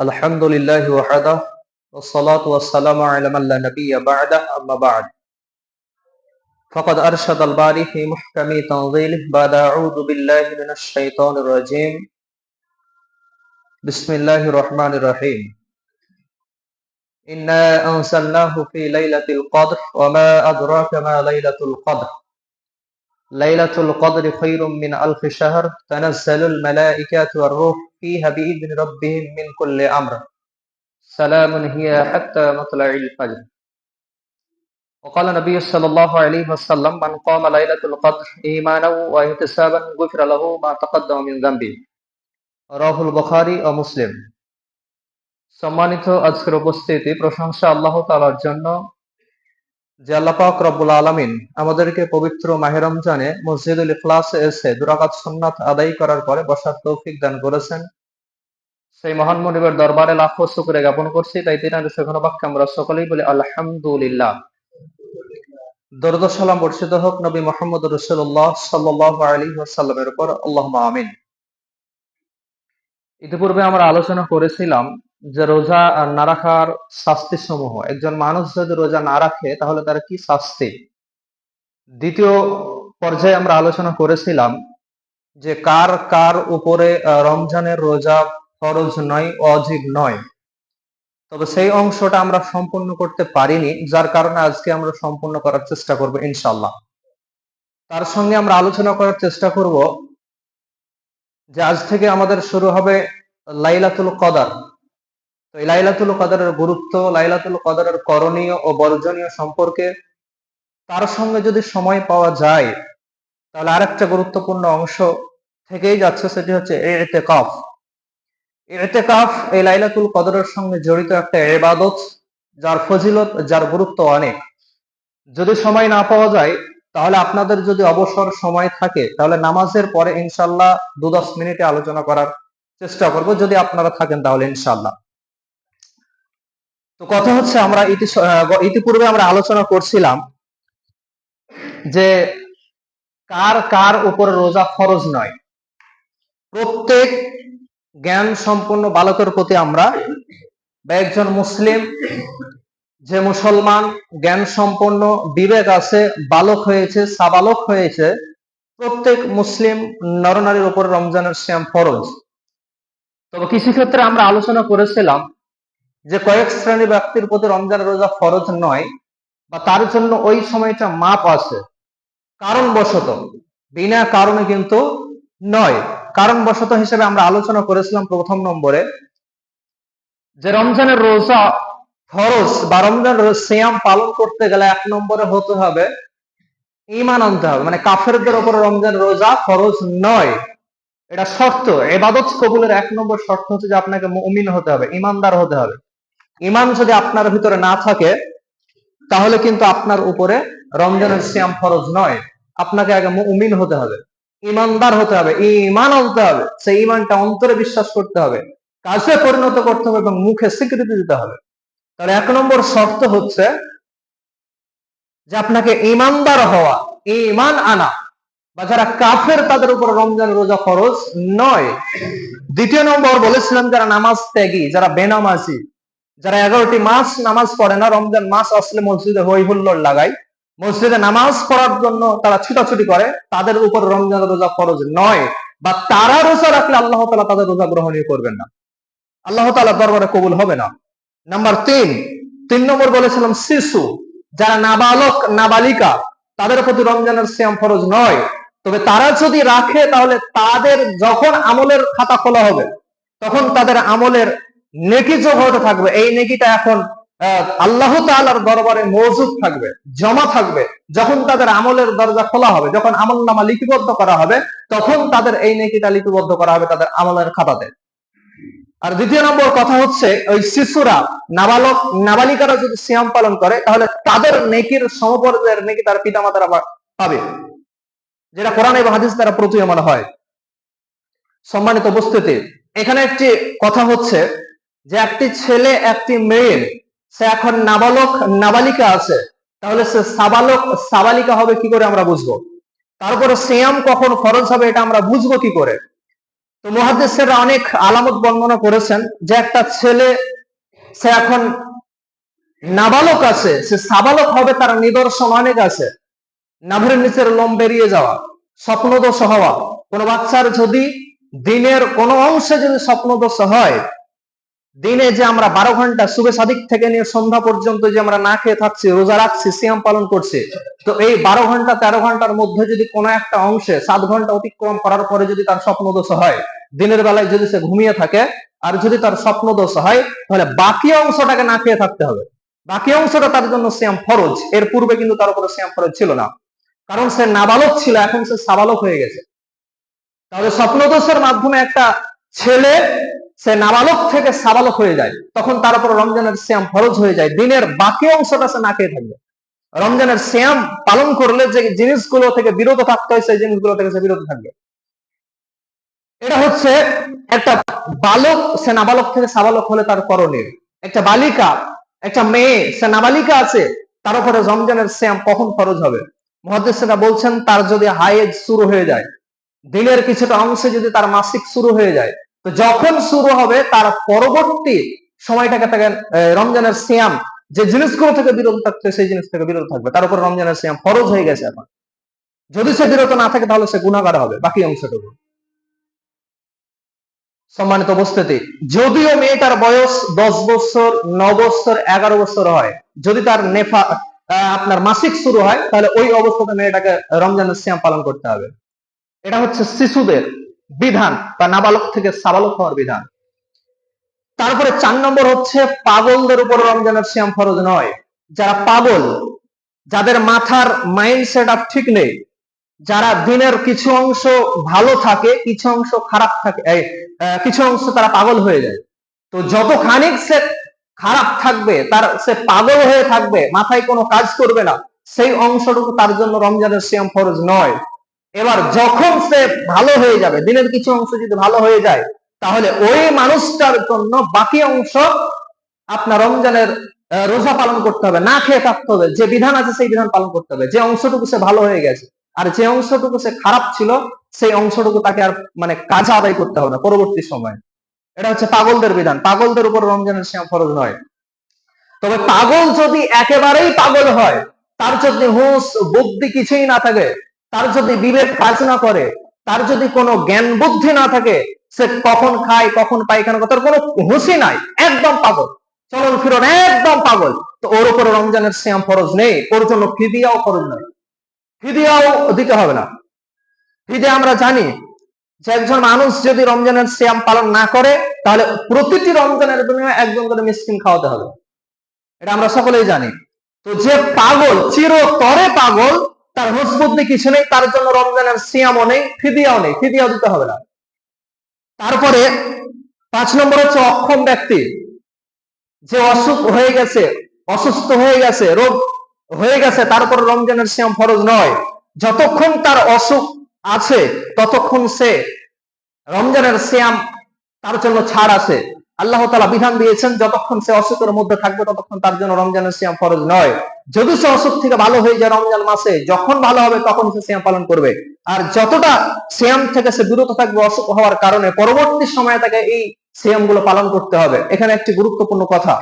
الحمد لله وحده والصلاة والسلام على من لا نبي بعده أما بعد فقد أرشد الباري في محكم تنزيله بعد أعوذ بالله من الشيطان الرجيم بسم الله الرحمن الرحيم إنا أنزلناه في ليلة القدر وما أدراك ما ليلة القدر ليلة القدر خير من ألف شهر تنزل الملائكة والروح فيها بإذن ربهم من كل أمر سلام هي حتى مطلع الفجر وقال النبي صلى الله عليه وسلم من قام ليلة القدر إيمانا واحتسابا غفر له ما تقدم من ذنبه রাহুল বখারি ও মুসলিম। সম্মানিত আজকের উপস্থিতি, প্রশংসা আল্লাহ তালার জন্য। যে আল্লাপাক রব্বুল আলমিন আমাদেরকে পবিত্র মাহে রমজানে মসজিদুল ইখলাসে এসে দুরাকাত সুন্নাত আদায় করার পরে বসার তৌফিক দান করেছেন। সেই মহান মনিবের দরবারে লাখো শুক্রে জ্ঞাপন করছি, তাই তিনার সেখানে বাক্যে আমরা সকলেই বলি, আলহামদুলিল্লাহ। দরদ সালাম বর্ষিত হোক নবী মোহাম্মদ রসুল্লাহ সাল্লাহ আলী সাল্লামের উপর। আল্লাহ আমিন। ইতিপূর্বে আমরা আলোচনা করেছিলাম যে রোজা না রাখার শাস্তি সমূহ। একজন মানুষ যদি রোজা না রাখে, তাহলে তার কি শাস্তি? দ্বিতীয় পর্যায়ে আমরা আলোচনা করেছিলাম যে কার কার উপরে রমজানের রোজা ফরজ নয়, অজীব নয়। তবে সেই অংশটা আমরা সম্পূর্ণ করতে পারিনি, যার কারণে আজকে আমরা সম্পূর্ণ করার চেষ্টা করব ইনশাল্লাহ তার সঙ্গে আমরা আলোচনা করার চেষ্টা করব যে আজ থেকে আমাদের শুরু হবে লাইলাতুল কদার। তো এই লাইলাতুল কদরের গুরুত্ব, লাইলাতুল কদরের করণীয় ও বর্জনীয় সম্পর্কে তার সঙ্গে যদি সময় পাওয়া যায়, তাহলে আরেকটা গুরুত্বপূর্ণ অংশ থেকেই যাচ্ছে সেটি হচ্ছে এতেকাফ। এতেকাফ এই লাইলাতুল কদরের সঙ্গে জড়িত একটা এবাদত যার ফজিলত, যার গুরুত্ব অনেক। যদি সময় না পাওয়া যায় তাহলে আপনাদের যদি অবসর সময় থাকে, তাহলে নামাজের পরে ইনশাল্লাহ দু দশ মিনিটে আলোচনা করার চেষ্টা করব, যদি আপনারা থাকেন তাহলে ইনশাল্লাহ তো কথা হচ্ছে আমরা ইতিপূর্বে আমরা আলোচনা করছিলাম যে কার কার উপরে রোজা ফরজ নয়। প্রত্যেক জ্ঞান সম্পন্ন বালকের প্রতি আমরা বা একজন মুসলিম যে মুসলমান জ্ঞান সম্পন্ন বিবেক আছে, বালক হয়েছে, সাবালক হয়েছে, প্রত্যেক মুসলিম নরনারীর উপর রমজানের শ্যাম ফরজ। তবে কিছু ক্ষেত্রে আমরা আলোচনা করেছিলাম যে কয়েক শ্রেণি ব্যক্তির প্রতি রমজান রোজা ফরজ নয় বা তার জন্য ওই সময়টা মাপ আছে। কারণ বশত বিনা কারণে কিন্তু নয়। কারণ বশত হিসেবে আমরা আলোচনা করেছিলাম প্রথম নম্বরে যে রমজানের রোজা ফরজ বা রমজান সিয়াম পালন করতে গেলে এক নম্বরে হতে হবে ইমান আনতে হবে। মানে কাফেরদের ওপর রমজান রোজা ফরজ নয়। এটা শর্ত। এবাদত কবুলের এক নম্বর শর্ত হচ্ছে যে আপনাকে মুমিন হতে হবে ইমানদার হতে হবে। ইমান যদি আপনার ভিতরে না থাকে, তাহলে কিন্তু আপনার উপরে রমজানের সিয়াম ফরজ নয়। আপনাকে আগে মুমিন হতে হবে ইমানদার হতে হবে ইমান আনতে হবে। সেই ইমানটা অন্তরে বিশ্বাস করতে হবে, কাজে পরিণত করতে হবে এবং মুখে স্বীকৃতি দিতে হবে। তাহলে এক নম্বর শর্ত হচ্ছে যে আপনাকে ইমানদার হওয়া ইমান আনা। বা যারা কাফের, তাদের উপর রমজান রোজা ফরজ নয়। দ্বিতীয় নম্বর বলেছিলাম, যারা নামাজ ত্যাগী, যারা বেনামাজি, যারা এগারোটি মাস নামাজ পড়ে না, রমজান মাস আসলে মসজিদে হই হুল্লোড় লাগায়। মসজিদে নামাজ পড়ার জন্য তারা ছুটাছুটি করে, তাদের উপর রমজান রোজা খরচ নয়। বা তারা রোজা রাখলে আল্লাহ তালা তাদের রোজা গ্রহণীয় করবেন না। আল্লাহ তালা দরবারে কবুল হবে না। নাম্বার তিন তিন নম্বর বলেছিলাম শিশু। যারা নাবালক, নাবালিকা, তাদের প্রতি রমজানের শ্যাম ফরজ নয়। তবে তারা যদি রাখে, তাহলে তাদের যখন আমলের খাতা খোলা হবে, তখন তাদের আমলের নেকি যোগ হতে থাকবে। এই নেকিটা এখন আল্লাহ তালার দরবারে মজুদ থাকবে, জমা থাকবে। যখন তাদের আমলের দরজা খোলা হবে, যখন আমল নামা লিপিবদ্ধ করা হবে, তখন তাদের এই নেকিটা লিপিবদ্ধ করা হবে তাদের আমলের খাতাতে। আর দ্বিতীয় নম্বর কথা হচ্ছে ওই শিশুরা নাবালক নাবালিকারা যদি সিয়াম পালন করে, তাহলে তাদের নেকির সমপর্যায়ের নেকি তার পিতা মাতারা পাবে। যেটা কোরআন এবং হাদিস দ্বারা প্রতীয়মান হয়। সম্মানিত উপস্থিতি, এখানে একটি কথা হচ্ছে যে একটি ছেলে, একটি মেয়ের সে এখন নাবালক নাবালিকা আছে, তাহলে সে সাবালক সাবালিকা হবে কি করে আমরা বুঝব? তারপরে সিয়াম কখন খরচ হবে এটা আমরা বুঝব কি করে? তো মহাদেশেরা অনেক আলামত বর্ণনা করেছেন যে একটা ছেলে, সে এখন নাবালক আছে, সে সাবালক হবে, তার নিদর্শন অনেক আছে। নাভের নিচের লোম বেরিয়ে যাওয়া, স্বপ্নদোষ হওয়া। কোনো বাচ্চার যদি দিনের কোনো অংশে যদি স্বপ্নদোষ হয় দিনে যে আমরা বারো ঘণ্টা শুভে সাদিক থেকে নিয়ে সন্ধ্যা পর্যন্ত যে আমরা না খেয়ে থাকছি, রোজা রাখছি, সিয়াম পালন করছি, তো এই বারো ঘণ্টা, তেরো ঘণ্টার মধ্যে যদি কোনো একটা অংশে সাত ঘণ্টা অতিক্রম করার পরে যদি তার স্বপ্নদোষ হয়, দিনের বেলায় যদি সে ঘুমিয়ে থাকে আর যদি তার স্বপ্নদোষ হয়, তাহলে বাকি অংশটাকে না খেয়ে থাকতে হবে। বাকি অংশটা তার জন্য শ্যাম ফরজ। এর পূর্বে কিন্তু তার উপরে শ্যাম ফরজ ছিল না। কারণ সে নাবালক ছিল, এখন সে সাবালক হয়ে গেছে। তাহলে স্বপ্নদোষের মাধ্যমে একটা ছেলে সে নাবালক থেকে সাবালক হয়ে যায়। তখন তার উপর রমজানের শ্যাম ফরজ হয়ে যায়। দিনের বাকি অংশটা সে না খেয়ে থাকবে। রমজানের শ্যাম পালন করলে যে জিনিসগুলো থেকে বিরত থাকতে হয়, সেই জিনিসগুলো থেকে সে বিরত থাকবে। এটা হচ্ছে একটা বালক, সে নাবালক থেকে সাবালক হলে তার করণীয়। একটা বালিকা, একটা মেয়ে, সে নাবালিকা আছে, তার উপরে রমজানের শ্যাম কখন খরচ হবে? মহাদেশরা বলছেন, তার যদি হায়েজ শুরু হয়ে যায়, দিনের কিছুটা অংশে যদি তার মাসিক শুরু হয়ে যায় তো যখন শুরু হবে, তার পরবর্তী সময়টাকে তাকে রমজানের শ্যাম যে জিনিসগুলো থেকে বিরত থাকছে, সেই জিনিস থেকে বিরত থাকবে। তার উপর রমজানের শ্যাম ফরজ হয়ে গেছে এখন। যদি সে বিরত না থাকে, তাহলে সে গুণাগার হবে। বাকি অংশটুকু। সম্মানিত উপস্থিতি, যদিও মেয়েটার বয়স দশ বছর, ন বছর, এগারো বছর হয়, যদি তার নেফা আপনার মাসিক শুরু হয়, তাহলে ওই অবস্থাতে মেয়েটাকে রমজানের শ্যাম পালন করতে হবে। এটা হচ্ছে শিশুদের বিধান, বা নাবালক থেকে সাবালক হওয়ার বিধান। তারপরে চার নম্বর হচ্ছে পাগলদের উপর রমজানের শ্যাম ফরজ নয়। যারা পাগল, যাদের মাথার মাইন্ডসেট আপ ঠিক নেই, যারা দিনের কিছু অংশ ভালো থাকে, কিছু অংশ খারাপ থাকে কিছু অংশ তারা পাগল হয়ে যায়। তো যত খানিক সে খারাপ থাকবে, তার সে পাগল হয়ে থাকবে, মাথায় কোনো কাজ করবে না, সেই অংশটুকু তার জন্য রমজানের শ্যাম ফরজ নয়। এবার যখন সে ভালো হয়ে যাবে, দিনের কিছু অংশ যদি ভালো হয়ে যায়, তাহলে ওই মানুষটার জন্য বাকি অংশ আপনার রমজানের রোজা পালন করতে হবে, না খেয়ে থাকতে হবে। যে বিধান আছে সেই বিধান পালন করতে হবে। যে অংশটুকু সে ভালো হয়ে গেছে, আর যে অংশটুকু সে খারাপ ছিল, সেই অংশটুকু তাকে আর মানে কাজ আদায় করতে হবে না পরবর্তী সময়। এটা হচ্ছে পাগলদের বিধান। পাগলদের উপর রমজানের শ্যাম ফরজ নয়। তবে পাগল যদি একেবারেই পাগল হয়, তার যদি হুঁশ, বুদ্ধি কিছুই না থাকে। তার যদি বিবেক কাজ না করে, তার যদি কোনো জ্ঞান বুদ্ধি না থাকে, সে কখন খায়, কখন পায়খানা করে, তার কোনো হুঁশই নাই, একদম পাগল। চলন ফিরন, একদম পাগল। তো ওর উপর রমজানের শ্যাম ফরজ নেই, ওর জন্য ফিদিয়াও ফরজ নয় ফিদিয়াও দিতে হবে না। ফিদে আমরা জানি, যে একজন মানুষ যদি রমজানের শ্যাম পালন না করে, তাহলে প্রতিটি রমজানের বিনিময়ে একজন করে মিসকিন খাওয়াতে হবে। এটা আমরা সকলেই জানি। তো যে পাগল, চিরতরে পাগল তার হুঁশ কিছু নেই, তার জন্য রমজানের সিয়ামও নেই, ফিদিয়াও নেই, ফিদিয়াও দিতে হবে না। তারপরে পাঁচ নম্বর হচ্ছে অক্ষম ব্যক্তি। যে অসুখ হয়ে গেছে, অসুস্থ হয়ে গেছে, রোগ হয়ে গেছে তারপর রমজানের সিয়াম ফরজ নয়। যতক্ষণ তার অসুখ আছে, ততক্ষণ সে রমজানের সিয়াম তার জন্য ছাড় আছে। আল্লাহ তালা বিধান দিয়েছেন, যতক্ষণ সে অসুখের মধ্যে থাকবে, ততক্ষণ তার জন্য রমজানের সিয়াম ফরজ নয়। যদি সে অসুখ থেকে ভালো হয়ে যায় রমজান মাসে, যখন ভালো হবে তখন সে সিয়াম পালন করবে। আর যতটা সিয়াম থেকে সে বিরত থাকবে অসুখ হওয়ার কারণে, পরবর্তী সময়ে তাকে এই সিয়ামগুলো পালন করতে হবে। এখানে একটি গুরুত্বপূর্ণ কথা।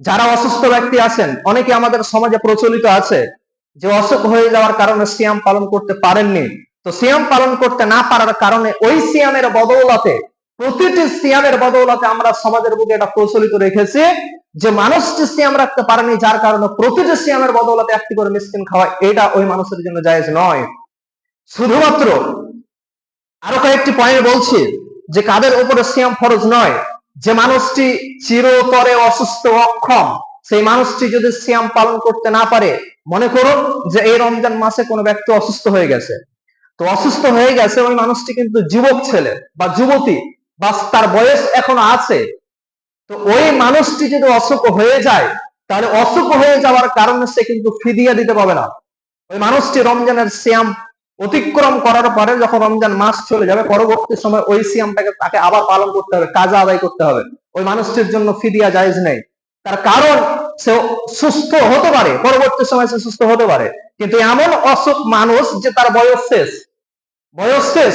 যারা অসুস্থ ব্যক্তি আছেন, অনেকে আমাদের সমাজে প্রচলিত আছে যে অসুখ হয়ে যাওয়ার কারণে সিয়াম পালন করতে পারেননি। তো সিয়াম পালন করতে না পারার কারণে ওই সিয়ামের বদৌলতে প্রতিটি সিয়ামের বদৌলতে আমরা সমাজের বুকে এটা প্রচলিত রেখেছি যে মানুষটি সিয়াম রাখতে পারেনি, যার কারণে প্রতিটি সিয়ামের বদৌলতে একটি করে মিসকিন খাওয়া এটা ওই মানুষের জন্য জায়েজ নয়। শুধুমাত্র আরও কয়েকটি পয়েন্ট বলছি যে কাদের উপরে সিয়াম ফরজ নয়। যে মানুষটি চিরতরে অসুস্থ অক্ষম, সেই মানুষটি যদি সিয়াম পালন করতে না পারে, মনে করুন যে এই রমজান মাসে কোনো ব্যক্তি অসুস্থ হয়ে গেছে। তো অসুস্থ হয়ে গেছে ওই মানুষটি কিন্তু যুবক ছেলে বা যুবতী বা তার বয়স এখনও আছে। তো ওই মানুষটি যদি অসুখ হয়ে যায়, তাহলে অসুখ হয়ে যাওয়ার কারণে সে কিন্তু ফিদিয়া দিতে পাবে না। ওই মানুষটি রমজানের শ্যাম অতিক্রম করার পরে যখন রমজান মাস চলে যাবে, পরবর্তী সময় ওই সিয়ামটাকে তাকে আবার পালন করতে হবে, কাজা আদায় করতে হবে। ওই মানুষটির জন্য ফিদিয়া জায়েজ নেই। তার কারণ সে সুস্থ হতে পারে, পরবর্তী সময় সে সুস্থ হতে পারে। কিন্তু এমন অসুখ মানুষ যে তার বয়স শেষ। বয়স শেষ।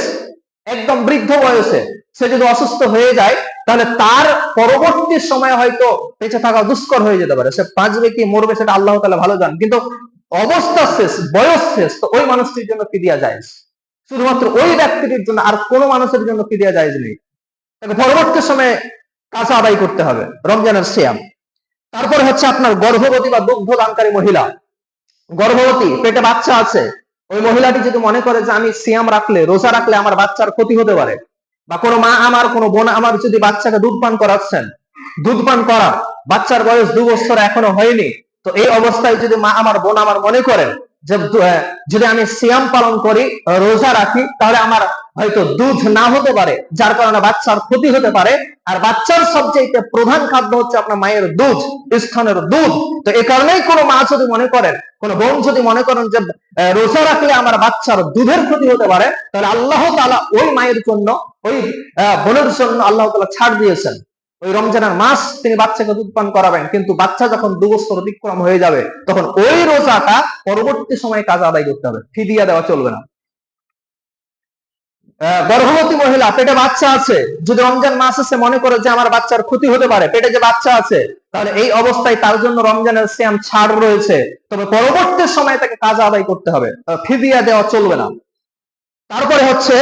একদম বৃদ্ধ বয়সে সে যদি অসুস্থ হয়ে যায়, তাহলে তার পরবর্তী সময় হয়তো বেঁচে থাকা দুষ্কর হয়ে যেতে পারে। সে বাঁচবে কি, মরবে সেটা আল্লাহ তালা ভালো জান কিন্তু অবস্থা শেষ, বয়স শেষ, তো ওই মানুষটির জন্য ফিরিয়া যায়? শুধুমাত্র ওই ব্যক্তিটির জন্য আর কোনো মানুষের জন্য ফিরিয়া যায় নেই। তাকে পরবর্তী সময়ে কাজা আদায় করতে হবে, রমজানের সিয়াম। তারপরে হচ্ছে আপনার গর্ভবতী বা দুগ্ধ দানকারী মহিলা। গর্ভবতী, পেটে বাচ্চা আছে ওই মহিলাটি যদি মনে করে যে আমি সিয়াম রাখলে, রোজা রাখলে আমার বাচ্চার ক্ষতি হতে পারে, বা কোনো মা আমার, কোনো বোন আমার যদি বাচ্চাকে দুধ পান করাচ্ছেন, দুধ পান করা, বাচ্চার বয়স দু বছর এখনও হয়নি, তো এই অবস্থায় যদি মা আমার, বোন আমার মনে করেন যদি আমি সিয়াম পালন করি রোজা রাখি, তাহলে আমার হয়তো দুধ না হতে পারে, যার কারণে বাচ্চার ক্ষতি হতে পারে। আর বাচ্চার সবচেয়ে প্রধান খাদ্য হচ্ছে আপনার মায়ের দুধ, স্থানের দুধ। তো এই কারণেই কোনো মা যদি মনে করেন, কোন বোন যদি মনে করেন যে রোজা রাখলে আমার বাচ্চার দুধের ক্ষতি হতে পারে, তাহলে আল্লাহ তাআলা ওই মায়ের জন্য, ওই বোনের জন্য আল্লাহ তালা ছাড় দিয়েছেন। ওই রমজানের মাস তিনি বাচ্চাকে দুধ পান করাবেন, কিন্তু বাচ্চা যখন দু বছর অতিক্রম হয়ে যাবে, তখন ওই রোজাটা পরবর্তী সময়ে কাজ আদায় করতে হবে, ফিদিয়া দেওয়া চলবে না। গর্ভবতী মহিলা, পেটে বাচ্চা আছে, যদি রমজান মাস এসে মনে করে যে আমার বাচ্চার ক্ষতি হতে পারে, পেটে যে বাচ্চা আছে, তাহলে এই অবস্থায় তার জন্য রমজানের সিয়াম ছাড় রয়েছে, তবে পরবর্তী সময়ে তাকে কাজ আদায় করতে হবে, ফিদিয়া দেওয়া চলবে না। তারপরে হচ্ছে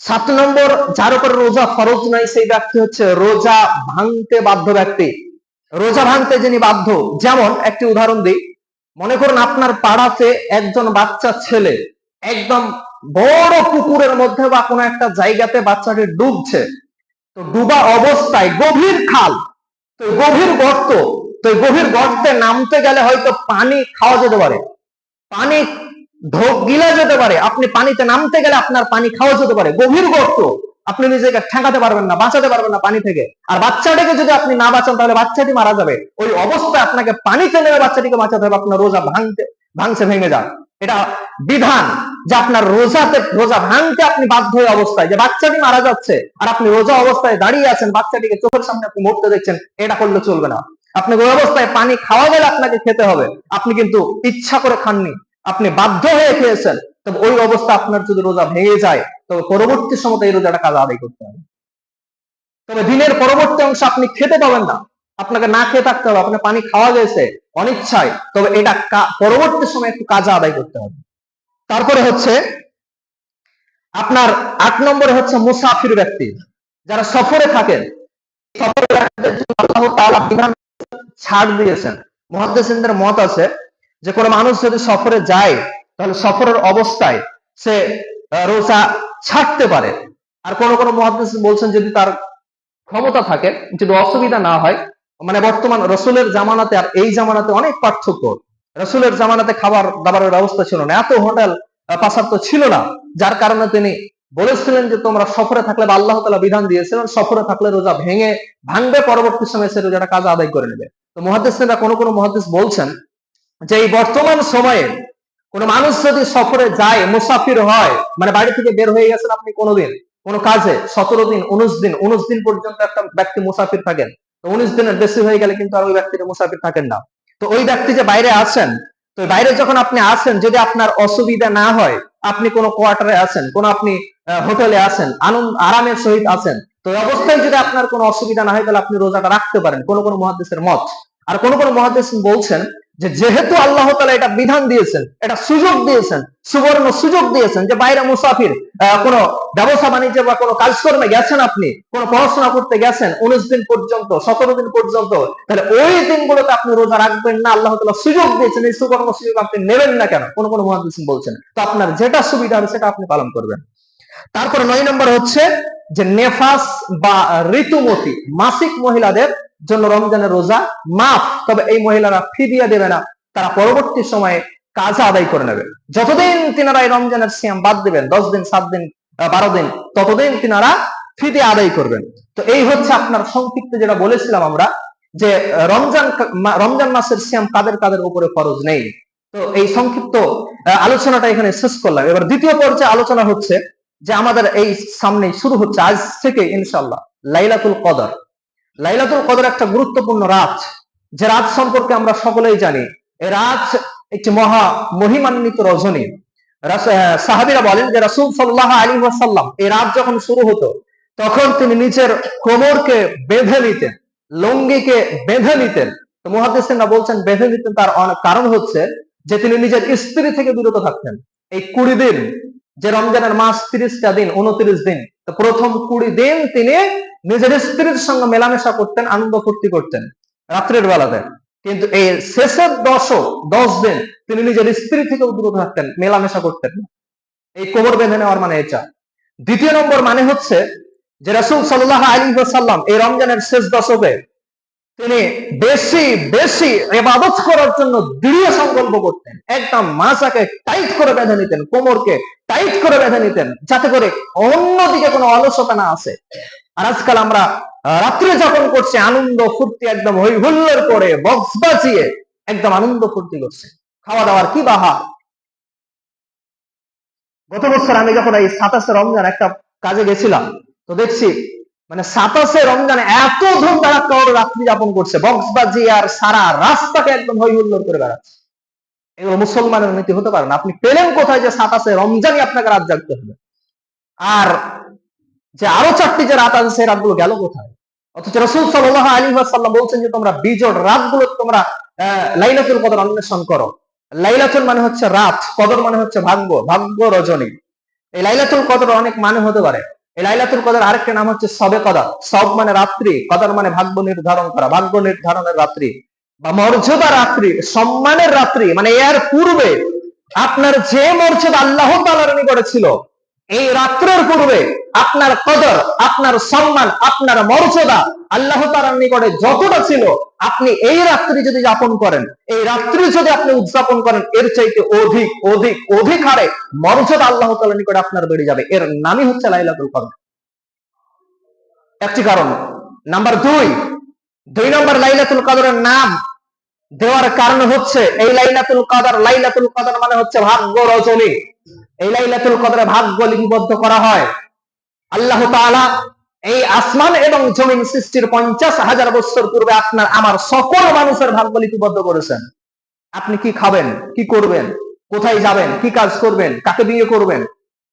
সাত নম্বর, যার উপর রোজা ফরজ নাই, সেই ব্যক্তি হচ্ছে রোজা ভাঙতে বাধ্য ব্যক্তি। রোজা ভাঙতে যিনি বাধ্য, যেমন একটি উদাহরণ দিই। মনে করুন আপনার পাড়াতে একজন বাচ্চা ছেলে, একদম বড় পুকুরের মধ্যে বা কোনো একটা জায়গাতে বাচ্চাটি ডুবছে। তো ডুবা অবস্থায় গভীর খাল, তো গভীর গর্ত, তো গভীর গর্তে নামতে গেলে হয়তো পানি খাওয়া যেতে পারে। পানি ঢোক গিলা যেতে পারে। আপনি পানিতে নামতে গেলে আপনার পানি খাওয়া যেতে পারে। গভীর গর্ত। আপনি নিজেকে ঠেকাতে পারবেন না, বাঁচাতে পারবেন না পানি থেকে। আর বাচ্চাটিকে যদি আপনি না বাঁচান, তাহলে বাচ্চাটি মারা যাবে। ওই অবস্থায় আপনাকে পানিতে নেমে বাচ্চাটিকে বাঁচাতে হবে, আপনার রোজা ভাঙতে, ভাঙছে, ভেঙে যান এটা বিধান যে আপনার রোজাতে, রোজা ভাঙতে আপনি বাধ্য হয়ে অবস্থায়। যে বাচ্চাটি মারা যাচ্ছে আর আপনি রোজা অবস্থায় দাঁড়িয়ে আছেন, বাচ্চাটিকে চোখের সামনে আপনি মরতে দেখছেন, এটা করলে চলবে না। আপনাকে ওই অবস্থায় পানি খাওয়া গেলে আপনাকে খেতে হবে। আপনি কিন্তু ইচ্ছা করে খাননি। আপনি বাধ্য হয়ে খেয়েছেন, তবে ওই অবস্থা আপনার যদি রোজা ভেঙে যায়, তবে পরবর্তী সময় এই রোজাটা কাজ আদায় করতে হবে। তবে দিনের পরবর্তী অংশ আপনি খেতে পাবেন না। আপনাকে না খেয়ে থাকতে হবে আপনার পানি খাওয়া গেছে অনিচ্ছায়, তবে এটা পরবর্তী সময় একটু কাজে আদায় করতে হবে। তারপরে হচ্ছে, আপনার আট নম্বরে হচ্ছে মুসাফির ব্যক্তি, যারা সফরে থাকেন। সফরে ছাড় দিয়েছেন। মহাদ্দেশিনদের মত আছে যে কোনো মানুষ যদি সফরে যায়, তাহলে সফরের অবস্থায় সে রোজা ছাড়তে পারে। আর কোন কোনো মহাদ্দেশ বলছেন যদি তার ক্ষমতা থাকে, যদি অসুবিধা না হয় মানে বর্তমান রসুলের জামানাতে আর এই জামানাতে অনেক পার্থক্য। রসুলের জামানাতে খাবার দাবারের ব্যবস্থা ছিল না। এত হোটেল পাশার তো ছিল না। যার কারণে তিনি বলেছিলেন যে তোমরা সফরে থাকলে বা আল্লাহ তালা বিধান দিয়েছিলেন, সফরে থাকলে রোজা ভেঙে, ভাঙবে, পরবর্তী সময় সে রোজাটা কাজ আদায় করে নেবে। তো মহাদেশরা কোনো কোনো মহাদেশ বলছেন যে এই বর্তমান সময়ে কোন মানুষ যদি সফরে যায়, মুসাফির হয় মানে বাড়ি থেকে বের হয়ে গেছেন আপনি কোনোদিন, কোন কাজে, সতেরো দিন, উনিশ দিন উনিশ দিন পর্যন্ত একটা ব্যক্তি মুসাফির থাকেন, তো উনিশ দিনের বেশি হয়ে গেলে কিন্তু আর ওই ব্যক্তিটা মুসাফির থাকেন না। তো ওই ব্যক্তি যে বাইরে আছেন, তো বাইরে যখন আপনি আসেন, যদি আপনার অসুবিধা না হয়, আপনি কোনো কোয়ার্টারে আছেন, কোন আপনি হোটেলে আছেন, আনন্দ, আরামের সহিত আছেন, তো অবস্থায় যদি আপনার কোনো অসুবিধা না হয়, তাহলে আপনি রোজাটা রাখতে পারেন। কোন কোন মহাদেশের মত। আর কোন কোন মহাদেশ বলছেন যে যেহেতু আল্লাহ তালা এটা বিধান দিয়েছেন, এটা সুযোগ দিয়েছেন, সুবর্ণ সুযোগ দিয়েছেন যে বাইরে মুসাফির কোনো ব্যবসা বাণিজ্য বা কোনো কাজকর্মে গেছেন আপনি, কোনো পড়াশোনা করতে গেছেন, উনিশ দিন পর্যন্ত, সতেরো দিন পর্যন্ত, তাহলে ওই দিনগুলোতে আপনি রোজা রাখবেন না, আল্লাহ তালা সুযোগ দিয়েছেন, এই সুবর্ণ সুযোগ আপনি নেবেন না কেন? কোন কোন মহাদিস বলছেন। তো আপনার যেটা সুবিধা হবে সেটা আপনি পালন করবেন। তারপর নয় নম্বর হচ্ছে যে নেফাস বা ঋতুমতি, মাসিক মহিলাদের জন্য রমজানের রোজা মাফ। তবে এই মহিলারা ফিদিয়া দেবে না, তারা পরবর্তী সময়ে কাজা আদায় করে নেবে। যতদিন তিনারা এই রমজানের সিয়াম বাদ দিবেন, দশ দিন, সাত দিন বারো দিন, ততদিন তিনারা ফিদিয়া আদায় করবেন। তো এই হচ্ছে আপনার সংক্ষিপ্ত যেটা বলেছিলাম আমরা, যে রমজান রমজান মাসের সিয়াম কাদের কাদের উপরে ফরজ নেই? তো এই সংক্ষিপ্ত আলোচনাটা এখানে শেষ করলাম। এবার দ্বিতীয় পর্যায়ে আলোচনা হচ্ছে যে আমাদের এই সামনে শুরু হচ্ছে, আজ থেকে ইনশাল্লাহ লাইলাতুল কদর। লাইলাতুল কদর একটা গুরুত্বপূর্ণ রাত। যে রাত সম্পর্কে আমরা সকলেই জানি এই রাত একটি মহা মহিমান্বিত রজনী। সাহাবীরা বলেন যে রাসূল সাল্লাল্লাহু আলাইহি ওয়াসাল্লাম এই রাত যখন শুরু হতো, তখন তিনি নিজের কোমরকে বেঁধে নিতেন, লঙ্গিকে বেঁধে নিতেন। তো মুহাদ্দিসিনরা বলছেন, বেঁধে নিতেন তার কারণ হচ্ছে যে তিনি নিজের স্ত্রী থেকে বিরত থাকতেন। এই কুড়ি দিন যে রমজানের মাস তিরিশটা দিন, উনত্রিশ দিন প্রথম কুড়ি দিন তিনি নিজের স্ত্রীর সঙ্গে মেলামেশা করতেন, আনন্দ ফুর্তি করতেন, রাত্রের বেলাতে। কিন্তু এই শেষের দশক দশ দিন তিনি নিজের স্ত্রী থেকেও দূরে থাকতেন, মেলামেশা করতেন। এই কোমর বেঁধে নেওয়ার মানে এটা। দ্বিতীয় নম্বর মানে হচ্ছে যে রাসূল সাল্লাহ আলী সাল্লাম এই রমজানের শেষ দশকে তিনি বেশি বেশি এবাদত করার জন্য দৃঢ় সংকল্প করতেন। একদম মাসাকে টাইট করে বেঁধে নিতেন, কোমরকে টাইট করে বেঁধে নিতেন, যাতে করে অন্যদিকে কোনো অলসতা না আসে। আর আজকাল আমরা রাত্রে যখন করছি, আনন্দ ফুর্তি একদম হই হুল্লোড় করে বক্স বাজিয়ে একদম আনন্দ ফুর্তি করছে। খাওয়া দাওয়ার কি বাহা গত বছর আমি যখন এই সাতাশে রমজান একটা কাজে গেছিলাম, তো দেখছি মানে সাতাশে রমজানে এত ধুম ধারাক্কা রাত্রি যাপন করছে, বক্স বাজিয়ে আর সারা রাস্তাকে একদম হই হুল্লোড় করে বেড়াচ্ছে। এগুলো মুসলমানের নীতি হতে পারে না। আপনি পেলেন কোথায় যে সাতাশে রমজানই আপনাকে রাত জাগতে হবে। আর যে আরও চারটি যে রাত আছে, সেই রাতগুলো গেল কোথায়? অথচ রসুল সাল্লাহ আলী সাল্লাম বলছেন যে, তোমরা বিজোড় রাতগুলো তোমরা লাইলাতুল কদর অন্বেষণ করো। লাইলাতুল মানে হচ্ছে রাত, কদর মানে হচ্ছে ভাগ্য ভাগ্য রজনী। এই লাইলাতুল কদর অনেক মানে হতে পারে। এই লাইলাতুল কদর আরেকটা নাম হচ্ছে সবে কদর। সব মানে রাত্রি, কদর মানে ভাগ্য নির্ধারণ করা, ভাগ্য নির্ধারণের রাত্রি। বা মর্যাদা রাত্রি, সম্মানের রাত্রি মানে এর পূর্বে আপনার যে মর্যাদা আল্লাহ তালার নিকটে ছিল, এই রাত্রের পূর্বে আপনার কদর, আপনার সম্মান, আপনার মর্যাদা আল্লাহ তালার নিকটে যতটা ছিল, আপনি এই রাত্রি যদি যাপন করেন, এই রাত্রি যদি আপনি উদযাপন করেন, এর চাইতে অধিক অধিক অধিক হারে মর্যাদা আল্লাহ তালার নিকটে আপনার বেড়ে যাবে। এর নামই হচ্ছে লাইলাতুল কদর। একটি কারণ। নাম্বার দুই দুই নম্বর লাইলাতুল কদরের নাম দেওয়ার কারণ হচ্ছে এই লাইলাতুল কদর লাইলাতুল কদর মানে হচ্ছে ভাগ্য রজনী। এই লাইলাতুল কদরে ভাগ্য লিপিবদ্ধ করা হয়। আল্লাহ তাআলা এই আসমান এবং জমিন সৃষ্টির পঞ্চাশ হাজার বছর পূর্বে আপনার, আমার সকল মানুষের ভাগ্য লিপিবদ্ধ করেছেন। আপনি কি খাবেন? কি করবেন? কোথায় যাবেন? কি কাজ করবেন? কাকে বিয়ে করবেন?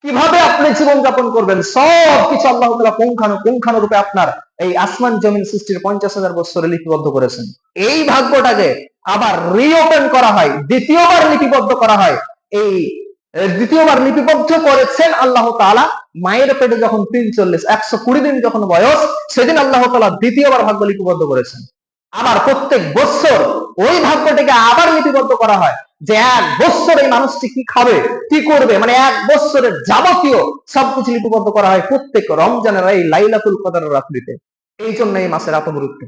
কীভাবে আপনি জীবন যাপন করবেন? সব কিছু আল্লাহ তাআলা পুঙ্খানু পুঙ্খানু রূপে আপনার এই আসমান জমিন সৃষ্টির পঞ্চাশ হাজার বছরে লিপিবদ্ধ করেছেন। এই ভাগ্যটাকে আবার রিওপেন করা হয়, দ্বিতীয়বার লিপিবদ্ধ করা হয়। এই দ্বিতীয়বার লিপিবদ্ধ করেছেন আল্লাহ তাআলা। মায়ের পেটে যখন তিন চল্লিশ, একশো কুড়ি দিন যখন বয়স, সেদিন আল্লাহ তালা দ্বিতীয়বার ভাগ্য লিপিবদ্ধ করেছেন। আবার প্রত্যেক বছর ওই ভাগ্যটাকে আবার লিপিবদ্ধ করা হয়। যে এক বছর এই মানুষটি কি খাবে, কি করবে মানে এক বছরের যাবতীয় সবকিছু লিপিবদ্ধ করা হয় প্রত্যেক রমজানের এই লাইলাতুল কদর রাত্রিতে। এই জন্য এই মাসের এত গুরুত্ব।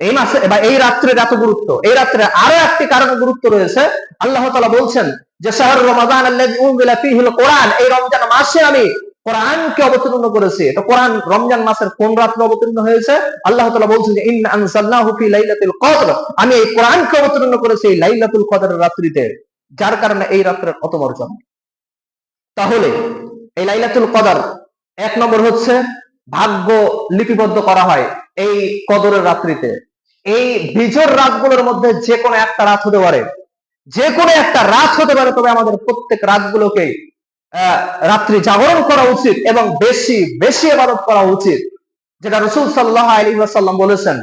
এই মাসে, বা এই রাত্রের এত গুরুত্ব। এই রাত্রে আরও একটি কারণে গুরুত্ব রয়েছে। আল্লাহ তালা বলছেন যে, শাহর রমাদান আল্লাহ ফীহিল কোরআন। এই রমজান মাসে আমি কোরআনকে অবতীর্ণ করেছি। তো কোরআন রমজান মাসের কোন রাত্রে অবতীর্ণ হয়েছে? আল্লাহ তাআলা বলছেন যে, ইন্না আনজালনাহু ফি লাইলাতুল কদর। আমি এই কোরআনকে অবতীর্ণ করেছি এই লাইলাতুল কদরের রাত্রিতে, যার কারণে এই রাত্রের অত মর্যাদা তাহলে এই লাইলাতুল কদর এক নম্বর হচ্ছে ভাগ্য লিপিবদ্ধ করা হয় এই কদরের রাত্রিতে। এই বিজোর রাতগুলোর মধ্যে যে কোনো একটা রাত হতে পারে। যে কোনো একটা রাত হতে পারে, তবে আমাদের প্রত্যেক রাতগুলোকে রাত্রি জাগরণ করা উচিত এবং বেশি বেশি ইবাদত করা উচিত। যেটা রসুল সাল্লাহ আলী সাল্লাম বলেছেন,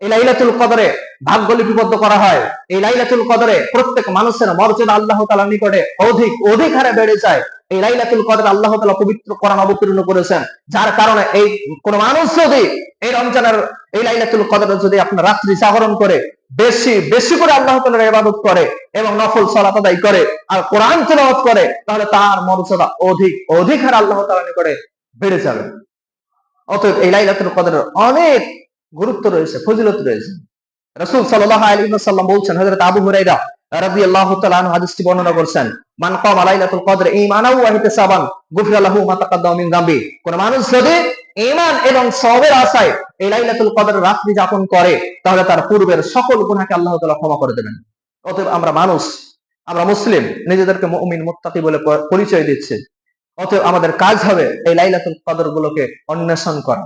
এই লাইলাতুল কদরে ভাগ্য লিপিবদ্ধ করা হয়। এই লাইলাতুল কদরে প্রত্যেক মানুষের মর্যাদা আল্লাহ তালা নিকটে অধিক অধিক হারে বেড়ে যায়। এই লাইলাতুল কদর আল্লাহ তালা পবিত্র কোরআন অবতীর্ণ করেছেন। যার কারণে এই কোন মানুষ যদি এই রমজানের, এই লাইলাতুল কদরে যদি আপনার রাত্রি জাগরণ করে বেশি বেশি করে আল্লাহ তাআলার ইবাদত করে এবং নফল সালাত আদায় করে আর কোরআন তেলাওয়াত করে, তাহলে তার মর্যাদা অধিক অধিক হার আল্লাহ তালা করে বেড়ে যাবে। অতএব এই লাইলাতুল কদরের অনেক গুরুত্ব রয়েছে, ফজিলত রয়েছে। রাসূল আলাইহি বলছেন, হযরত আবু হুরায়রা রাদিয়াল্লাহু তাআলা আনহু হাদিসটি বর্ণনা করেছেন, মান কামা কদর কোন মানুষ যদি এবং আশায় এই লাইলাতুল কদর রাত্রি যাপন করে, তাহলে তার পূর্বের সকল গুনাহকে আল্লাহ ক্ষমা করে দেবেন। অতএব আমরা মানুষ, আমরা মুসলিম, নিজেদেরকে মুমিন, মুত্তাকি বলে পরিচয় দিচ্ছি। অতএব আমাদের কাজ হবে এই লাইলাতুল কদর গুলোকে অন্বেষণ করা।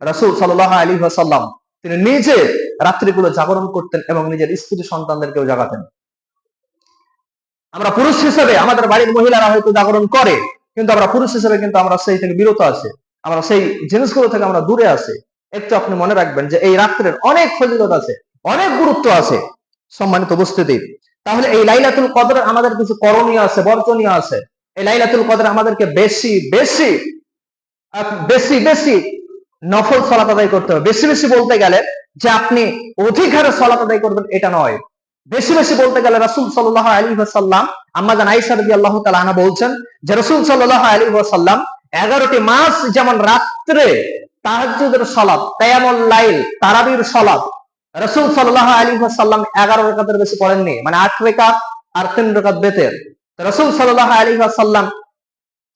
রাসূল সাল্লাল্লাহু আলাইহি ওয়াসাল্লাম তিনি নিজে রাত্রিগুলো জাগরণ করতেন এবং নিজের স্ত্রী সন্তানদেরকেও জাগাতেন। আমরা পুরুষ হিসেবে আমাদের বাড়ির মহিলারা হয়তো জাগরণ করে, কিন্তু আমরা পুরুষ হিসেবে কিন্তু আমরা সেই থেকে বিরত আছি। আমরা সেই জিনিসগুলো থেকে আমরা দূরে আছি। একটু আপনি মনে রাখবেন যে এই রাত্রের অনেক ফজিলত আছে, অনেক গুরুত্ব আছে সম্মানিত উপস্থিতি। তাহলে এই লাইলাতুল কদর আমাদের কিছু করণীয় আছে, বর্জনীয় আছে। এই লাইলাতুল কদর আমাদেরকে বেশি বেশি বেশি বেশি নফল সলাত আদায় করতে হবে। বেশি বেশি বলতে গেলে যে আপনি অধিক হারে সলাত আদায় করবেন, এটা নয়। বেশি বেশি বলতে গেলে রাসূল সাল্লাল্লাহু আলাইহি ওয়াসাল্লাম আম্মা জান আয়েশা রাদিয়াল্লাহু তাআলা আনহা বলছেন যে রাসূল সাল্লাল্লাহু আলাইহি ওয়াসাল্লাম 11টি মাস যেমন রাত্রে তাহাজ্জুদের সালাত, কিয়ামুল লাইল, তারাবির সালাত, রাসূল সাল্লাল্লাহু আলাইহি ওয়াসাল্লাম 11 রাকাতের বেশি পড়েননি মানে 8 রাকাত আর 3 রাকাত বেতের। রাসূল সাল্লাল্লাহু আলাইহি ওয়াসাল্লাম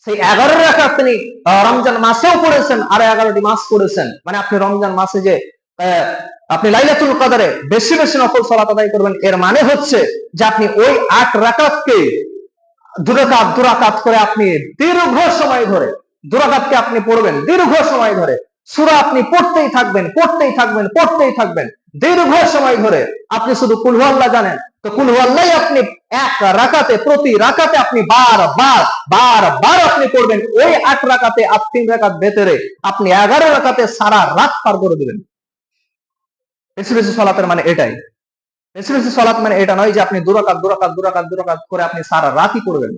সেই 11 রাকাত তিনি আহ, রমজান মাসেও পড়েছেন আর 11টি মাস পড়েছেন। মানে আপনি রমজান মাসে যে আপনি লাইলাতুল কদরে বেশি বেশি নকল সালাত আদায় করবেন এর মানে হচ্ছে যে আপনি ওই আট রাকাতকে দুরাকাত দুরাকাত করে আপনি দীর্ঘ সময় ধরে দুরাকাতকে আপনি পড়বেন দীর্ঘ সময় ধরে। সুরা আপনি পড়তেই থাকবেন পড়তেই থাকবেন পড়তেই থাকবেন। দীর্ঘ সময় ধরে। আপনি শুধু কুলহু আল্লাহ জানেন আপনি এক রাকাতে, প্রতি রাকাতে আপনি বার বার বার বার আপনি পড়বেন। ওই আট তিন ভেতরে আপনি এগারো সারা রাত পার করে দিবেন। সলাতের মানে এটাই। মানে এটা নয় যে আপনি দুরাকাত দুরাকাত দুরাকাত দুরাকাত করে আপনি সারা রাতই করবেন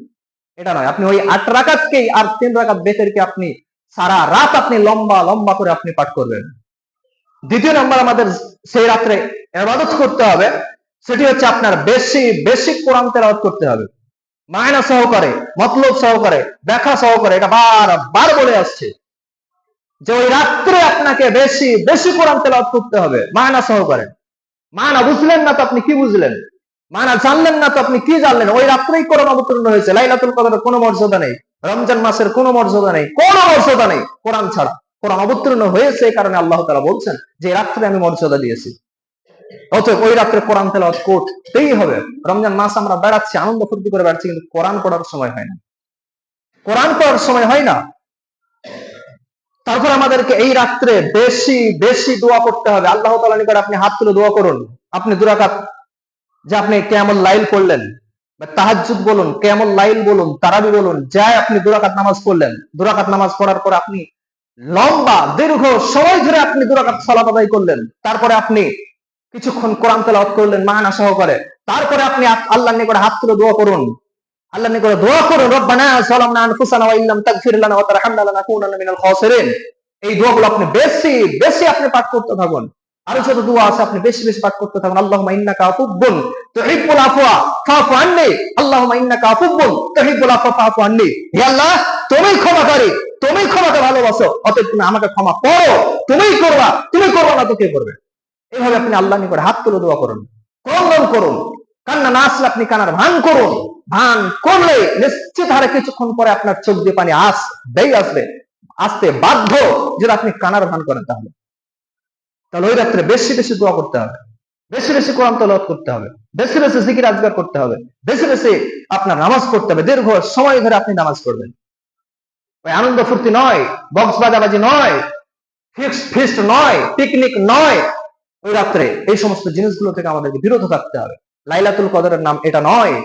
এটা নয়। আপনি ওই আট রাকাতকেই আর তিন রাকাত বেতেরকে আপনি সারা রাত আপনি লম্বা লম্বা করে আপনি পাঠ করবেন। দ্বিতীয় নম্বর আমাদের সেই রাত্রে এবাদত করতে হবে। সেটি হচ্ছে আপনার বেশি বেশি কোরআন তেলাওয়াত করতে হবে। মায়না সহকারে, মতলব সহকারে, ব্যাখ্যা সহকারে, এটা বার বার বলে আসছে। যে ওই রাত্রে আপনাকে বেশি বেশি কোরআন তেলাওয়াত করতে হবে মায়না সহকারে। মানা বুঝলেন না তো আপনি কি বুঝলেন? মানা জানলেন না তো আপনি কি জানলেন? ওই রাত্রেই কোরআন অবতীর্ণ হয়েছে। লাইলাতুল কদরের কোনো মর্যাদা নেই। রমজান মাসের কোনো মর্যাদা নেই। কোনো মর্যাদা নেই কোরআন ছাড়া। কোরআন অবতীর্ণ হয়েছে এই কারণে আল্লাহ তাআলা বলছেন যে রাত্রে আমি মর্যাদা দিয়েছি। অতএব ওই রাত্রে কোরআন তেলাওয়াত করতেই হবে। রমজান মাস আমরা বেড়াচ্ছি, আনন্দ ফুর্তি করে বেড়াচ্ছি, কিন্তু কোরআন পড়ার সময় হয় না। কোরআন পড়ার সময় হয় না। তারপর আমাদেরকে এই রাত্রে বেশি বেশি দোয়া করতে হবে। আল্লাহ তাআলা নিকট আপনি হাত তুলে দোয়া করুন। আপনি দুরাকাত যে আপনি কেমন লাইল পড়লেন, বা তাহাজ্জুদ বলুন কেমন লাইল বলুন, তারাবি বলুন যাই আপনি দুরাকাত নামাজ পড়লেন। দুরাকাত নামাজ পড়ার পর আপনি লম্বা, দীর্ঘ সময় ধরে আপনি দুরাকাত সালাত আদায় করলেন। তারপরে আপনি কিছুক্ষণ কোরআন তেলাওয়াত করলেন মানা সহকারে। তারপরে আপনি আপ- আল্লাহর নিকট হাত তুলে দোয়া করুন। আল্লাহর নিকট দোয়া করুন, রব্বানা সালামনা আনফুসানা ওয়া ইল্লাম তাগফির লানা ওয়া তারহামনা লানাকুনান্না মিনাল খাসিরিন। এই দোয়াগুলো আপনি বেশি বেশি আপনি পাঠ করতে থাকুন। আরও যত দোয়া আছে আপনি বেশি বেশি পাঠ করতে থাকুন। আল্লাহুম্মা ইন্নাকা আফুবুন তুহিব্বুল আফওয়া ফাফু আন্নি। আল্লাহুম্মা ইন্নাকা আফুবুন তুহিব্বুল আফওয়া ফাফু আন্নি। হে আল্লাহ তুমি ক্ষমাকারী তুমি ক্ষমাকে ভালোবাসো। অতএব তুমি আমাকে ক্ষমা করো। তুমিই করবা, তুমি করবা না তো কে করবে? এইভাবে আপনি আল্লাহ নিকট হাত তুলে দোয়া করুন ক্রন্দন করুন, কান্না না আসলে আপনি কানার ভান করুন, ভান করলে নিশ্চিত হারে কিছুক্ষণ পরে আপনার চোখ দিয়ে পানি আসবেই আসবে, আসতে বাধ্য যদি আপনি কানার ভান করেন তাহলে। তাহলে ওই রাত্রে বেশি বেশি দোয়া করতে হবে, বেশি বেশি কোরআন তলাওয়াত করতে হবে, বেশি বেশি জিকির আজগার করতে হবে, বেশি বেশি আপনার নামাজ পড়তে হবে, দীর্ঘ সময় ধরে আপনি নামাজ পড়বেন। ওই আনন্দ ফুর্তি নয়, বক্স বাজাবাজি নয় ফিক্সড ফিস্ট নয়, পিকনিক নয় ওই রাত্রে এই সমস্ত জিনিসগুলো থেকে আমাদেরকে বিরত থাকতে হবে। লাইলাতুল কদরের নাম এটা নয়।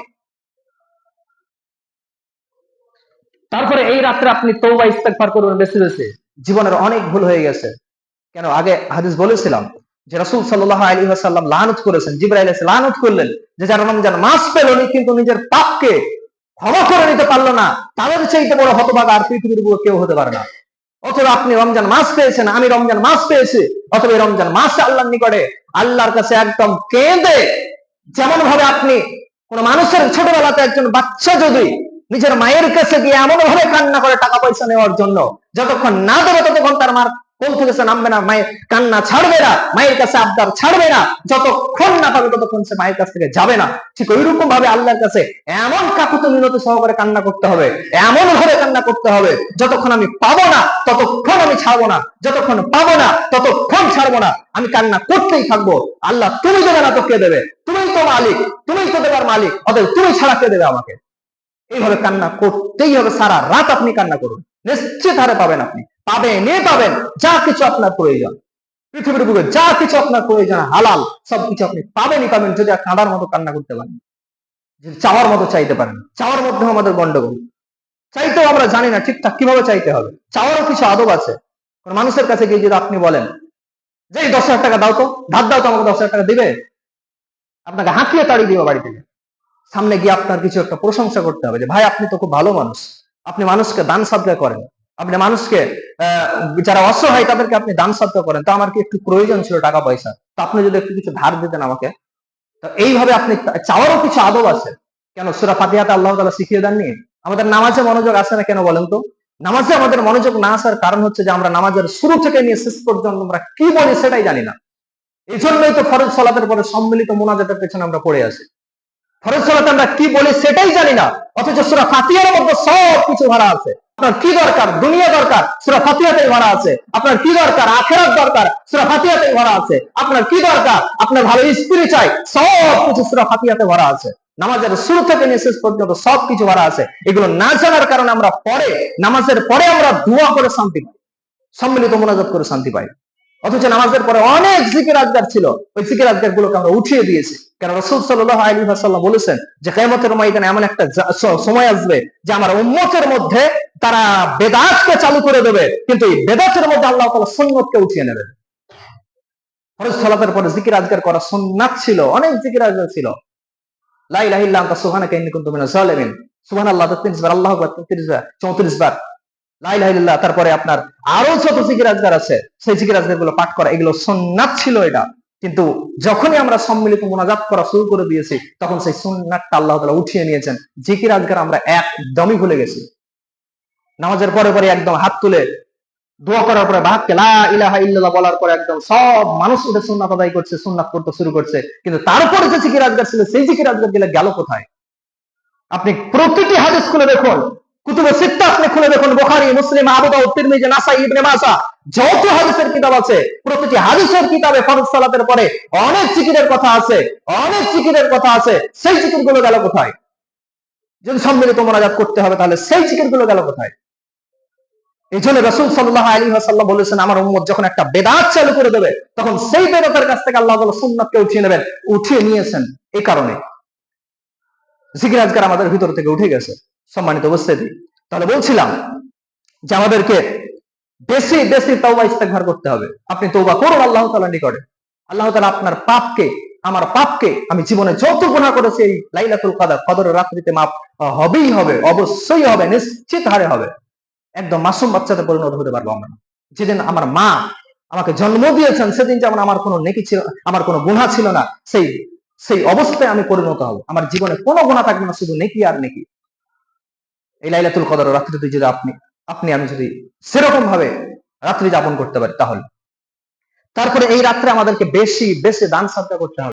তারপরে এই রাত্রে আপনি তৌবা ইস্তেগফার করবেন বেশি বেশি জীবনের অনেক ভুল হয়ে গেছে। কেন? আগে হাদিস বলেছিলাম যে রাসূল সাল্লাল্লাহু আলাইহি ওয়াসাল্লাম লানত করেছেন জিবরাইল এসে লানত করলেন যে যারা রমজান মাস পেল উনি কিন্তু নিজের পাপকে ক্ষমা করে নিতে পারল না। তাদের চাইতে বড় হতভাগা আর পৃথিবীর বুকে কেউ হতে পারে না। অথবা আপনি রমজান মাস পেয়েছেন, আমি রমজান মাস পেয়েছি, অথবা এই রমজান মাসে আল্লাহ নিকটে আল্লাহর কাছে একদম কেঁদে যেমন ভাবে আপনি কোন মানুষের ছোটবেলাতে একজন বাচ্চা যদি নিজের মায়ের কাছে গিয়ে এমন ভাবে কান্না করে টাকা পয়সা নেওয়ার জন্য যতক্ষণ না দেবে ততক্ষণ তার মার কোল থেকে নামবে না, মায়ের কান্না ছাড়বে না, মায়ের কাছে আবদার ছাড়বে না, যতক্ষণ না পাবে ততক্ষণ সে মায়ের কাছ থেকে যাবে না। ঠিক ওই রকম ভাবে আল্লাহর কাছে এমন কাকুত মিনতি সহকারে কান্না করতে হবে এমন ভাবে কান্না করতে হবে, যতক্ষণ আমি পাবো না, ততক্ষণ আমি ছাড়বো না, যতক্ষণ পাবো না, ততক্ষণ ছাড়বো না, আমি কান্না করতেই থাকব। আল্লাহ, তুমি দেবে না তো কে দেবে, তুমি তো মালিক, তুমি তো দেবার মালিক, অতএব তুমি ছাড়া কে দেবে আমাকে? এইভাবে কান্না করতেই হবে, সারা রাত আপনি কান্না করুন, নিশ্চিত হারে পাবেন আপনি। পাবেন, এ পাবেন, যা কিছু আপনার প্রয়োজন। পৃথিবীর বুকে যা কিছু আপনার প্রয়োজন, হালাল সবকিছু আপনি পাবেনই পাবেন যদি কাঁদার মতো কান্না করতে পারেন। চাওয়ার মতো চাইতে পারেন। চাওয়ার মধ্যে আমাদের গন্ডগোল। চাইতেও আমরা জানি না ঠিকঠাক কীভাবে চাইতে হবে। চাওয়ারও কিছু আদব আছে। মানুষের কাছে গিয়ে যদি আপনি বলেন, যে দশ হাজার টাকা দাও তো, ধার দাও তো আমাকে দশ হাজার টাকা দিবে। আপনাকে হাঁকিয়ে তাড়িয়ে দিবে বাড়ি থেকে। সামনে গিয়ে আপনার কিছু একটা প্রশংসা করতে হবে যে, ভাই, আপনি তো খুব ভালো মানুষ। আপনি মানুষকে দান সাদগা করেন। আপনি মানুষকে যারা অসহায় তাদেরকে আপনি দান সাদগা করেন, তো আমার কি একটু প্রয়োজন ছিল টাকা পয়সা তো আপনি যদি একটু কিছু ধার দিতেন আমাকে। তো এইভাবে আপনি চাওয়ারও কিছু আদব আছে। কেন? সুরা ফাতিহাতে আল্লাহ তালা শিখিয়ে দেননি? আমাদের নামাজে মনোযোগ আসে না কেন বলেন তো? নামাজে আমাদের মনোযোগ না আসার কারণ হচ্ছে যে আমরা নামাজের শুরু থেকে নিয়ে শেষ পর্যন্ত আমরা কি বলি সেটাই জানি না। এই জন্যই তো ফরজ সলাতের পরে সম্মিলিত মোনাজাতের পেছনে আমরা পড়ে আসি ফরজ সলাতে আমরা কি বলি সেটাই জানি না। অথচ সুরা ফাতিহার মধ্যে সব কিছু ভরা আছে। আপনার কি দরকার? দুনিয়া দরকার? সুরা ফাতিহাতেই ভরা আছে। আপনার কি দরকার? আখেরাত দরকার? সুরা ফাতিহাতেই ভরা আছে। আপনার কি দরকার? আপনার ভালো স্ত্রী চাই। সব কিছু সুরা ফাতিহাতে ভরা আছে। নামাজের শুরু থেকে নিয়ে শেষ পর্যন্ত সব কিছু ভরা আছে। এগুলো না জানার কারণে আমরা পরে, নামাজের পরে আমরা দোয়া করে শান্তি পাই। সম্মিলিত মোনাজাত করে শান্তি পাই। অথচ নামাজের পরে অনেক জিকির আজগার ছিল। ওই জিকির আজগার গুলোকে আমরা উঠিয়ে দিয়েছি। কেন রসুল সাল্লাহ আলী সাল্লাম বলেছেন যে কেমতের ময়দানে এমন একটা সময় আসবে যে আমার উম্মতের মধ্যে তারা বেদাতকে চালু করে দেবে, কিন্তু এই বেদাতের মধ্যে আল্লাহ তালা সুন্নতকে উঠিয়ে নেবেন ফরজ সলাতের পরে জিকির আজগার করা সুন্নাত ছিল, অনেক জিকির আজগার ছিল। লা ইলাহা ইল্লা আনতা সুবহানাকা ইন্নী কুনতু মিনাজ জালিমিন সুবহানাল্লাহ 33 বার, আল্লাহু 33 বার 34 বার। লা ইলাহা ইল্লাল্লাহ, তারপরে আপনার আরও যত জিকির আজগার আছে, সেই জিকির আজগারগুলো পাঠ করা, এগুলো সুন্নাত ছিল এটা। কিন্তু যখনই আমরা সম্মিলিত মোনাজাত করা শুরু করে দিয়েছি, তখন সেই সুন্নাতটা আল্লাহ তাআলা উঠিয়ে নিয়েছেন। জিকির আজগার আমরা একদমই ভুলে গেছি। নামাজের পরে পরে একদম হাত তুলে দোয়া করার পরে ভাগকে লা ইলাহা বলার পরে একদম সব মানুষ উঠে সুন্নাত আদায় করছে, সুন্নাত করতে শুরু করছে। কিন্তু তারপরে যে জিকির আজগার ছিল, সেই জিকির আজগার গেলে গেল কোথায়? আপনি প্রতিটি হাদিস খুলে দেখুন কুতুবে আপনি খুলে দেখুন, বুখারী, মুসলিম ইবনে মাসা যত হাদিসের কিতাব আছে, প্রতিটি হাদিসের কিতাবে ফরজ সালাতের পরে অনেক জিকিরের কথা আছে, অনেক জিকিরের কথা আছে, সেই জিকিরগুলো কোথায়? যদি সম্মিলিত মোনাজাত করতে হবে, তাহলে সেই জিকিরগুলো গেল কোথায়? এই জন্য রসুল সাল্লাহ আলী সাল্লাম বলেছেন, আমার উম্মত যখন একটা বেদাত চালু করে দেবে, তখন সেই বেদাতের কাছ থেকে আল্লাহ তাআলা সুন্নাতকে উঠিয়ে নেবেন। উঠিয়ে নিয়েছেন এই কারণে। জিকির আজকার আমাদের ভিতর থেকে উঠে গেছে, সম্মানিত উপস্থিতি। তাহলে বলছিলাম যে আমাদেরকে বেশি বেশি তওবা ইস্তেগফার করতে হবে। আপনি তওবা করুন আল্লাহ তাআলার নিকটে। আল্লাহ তাআলা আপনার পাপকে, আমার পাপকে আমি জীবনে যত গুনাহ করেছি, এই লাইলাতুল কাদা কদর রাত্রিতে মাপ হবেই হবে, অবশ্যই হবে, নিশ্চিত হারে হবে। একদম মাসুম বাচ্চাতে পরিণত হতে পারব আমরা। যেদিন আমার মা আমাকে জন্ম দিয়েছেন, সেদিন যেমন আমার কোনো নেকি ছিল, আমার কোনো গুণা ছিল না, সেই সেই অবস্থায় আমি পরিণত হব। আমার জীবনে কোনো গুণা থাকবে না, শুধু নেকি আর নেকি। এই লাইলাতুল কদর রাত্রিতে যদি আপনি আপনি, আমি যদি সেরকম ভাবে রাত্রি যাপন করতে পারি, তাহলে। তারপরে এই রাত্রে আমাদেরকে বেশি বেশি দান সাদ্দা করতে হবে।